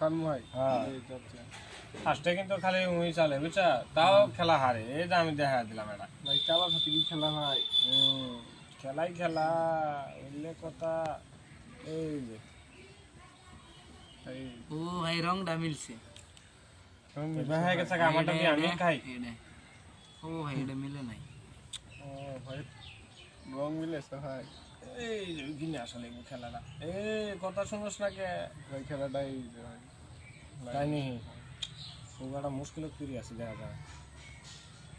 চালু হ্যাঁ। ফার্স্টে কিন্তু খালি উই চালে বুঝছা? তাও খেলা হারে এই যে আমি দেখা দিলাম এটা। ভাই চালা সাথে কি খেলা ভাই খেলাই খেলা উল্লেখ কথা এই যে। ও ভাই রংটা মিলছে। এবার হয়ে গেছে আমারটা দিয়ে আমি খাই। ও ভাই এটা মিলে নাই। ও ভাই রং মিলেছে ভাই। এই যে কিনে আসলে এই খেলাটা। এই কথা শুনোস না কে? ভাই খেলাটাই এই যে ভাই। তাই নি খুব একটা মুশকিল তৈরি আছে দেখা যায়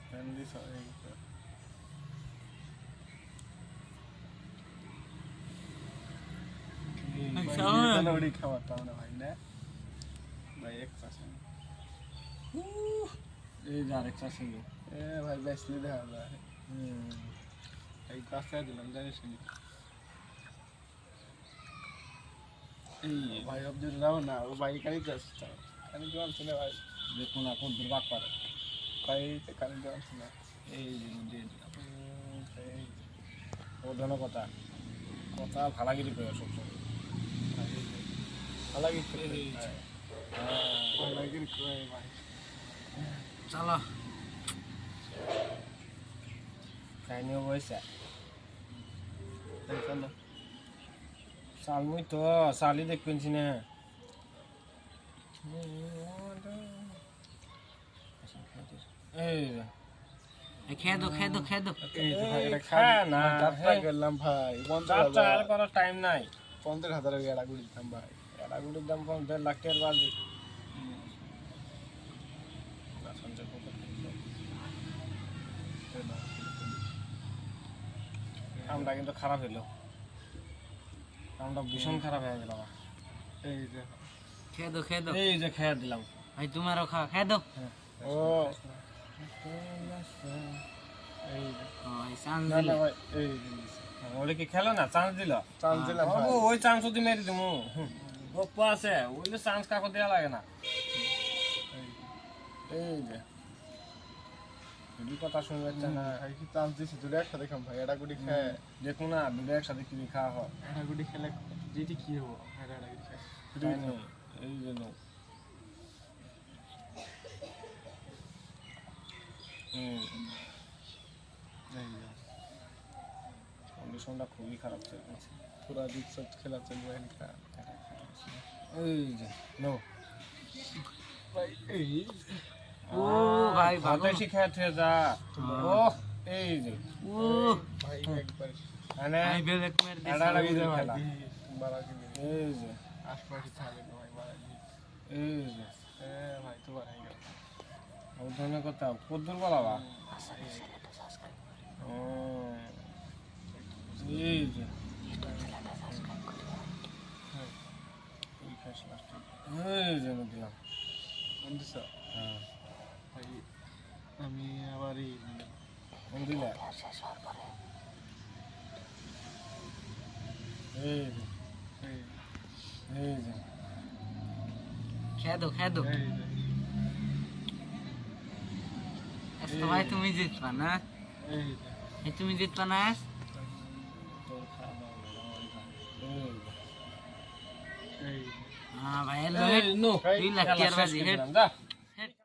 ফ্যামিলি সব এই যে। ভাই, সামান। জানুয়ারি খাবারটা আমরা ভাই না? ভাই এক চাষে এই যে আরেকটা ছিল এ ভাই বেসলি দেখা যায় হুম। এই কাছে দিলাম জানিস নি এই ভাই অব্দুল রাও না ও ভাই কারি যাচ্ছে কারি যাচ্ছে না ভাই। দেখুন না কোন দুর্বাক পারে ভাই কারি যাচ্ছে না এই ও ধরনের কথা। কথা ভালাগিরি করে সবসময় ভাই এই যে। ভালো গেছে এই যে। ভাই। হ্যাঁ। ভালো গেছে ভাই। চলো। কাহিনীও বইছে এই চলো সালমুই তো সালি দেখবেন না। খেয়ে দো খেয়ে দো খেয়ে দো। ভাই হাজার। করার টাইম নাই। পঞ্চাশ হাজার এড়া গুলি দিতাম ভাই এলাগুলির দাম কম দেড় লাখ টাকার বাজি। না, সঞ্চয় করতে থাকল। কামটা কিন্তু খারাপ হলো কামটা ভীষণ খারাপ হয়ে গেল এই যে খেয়ে দো খেয়ে দো এই যে খেয়ে দিলাম। ভাই তোমারও খা খেয়ে দো ও। এই যে। ও ভাই চান্স না না দিলে। ভাই এই যে ওলে কি খেলো না? চান্স দিল? চান্স দিলাম বাবু, ওই চান্স যদি মেরে দিমু। গপ্প আছে ওইলে চান্স কাকো দেওয়া লাগে না। এই যে। কথা শুনবে না ভাই কি চান্স দিছি দুটো একসাথে খাম ভাই এটা গুটি খায় দেখুন না দুটো একসাথে কিনে খাওয়া হয়। এটা গুটি খেলে যেটি কি হব? এটা গুটি খায় এই জন্য কন্ডিশনটা খুবই খারাপ চলছে। পুরা দিক সব খেলা চলবে এই যে নো। ভাই এই ও ভাই ভালো শিখে থেকে যা ও এই যে ও ভাই একবার মানে ভাই বেলেক মেরে দিছে এটা এই যে ভাই বাড়া এই যে আশপাশে ভাই দিবি এই যে এ ভাই তো গেল ও ধরনের কথা কদ্দুর বলাবা ও এই যে এই খাস লাস্টে এই যে দিলাম হ্যাঁ ভাই আমি আবার এই যে খেয়ে দো খেয়ে ভাই তুমি জিতবা না? তুমি জিতবা না? হ্যাঁ ভাই লাখ বাজি যা।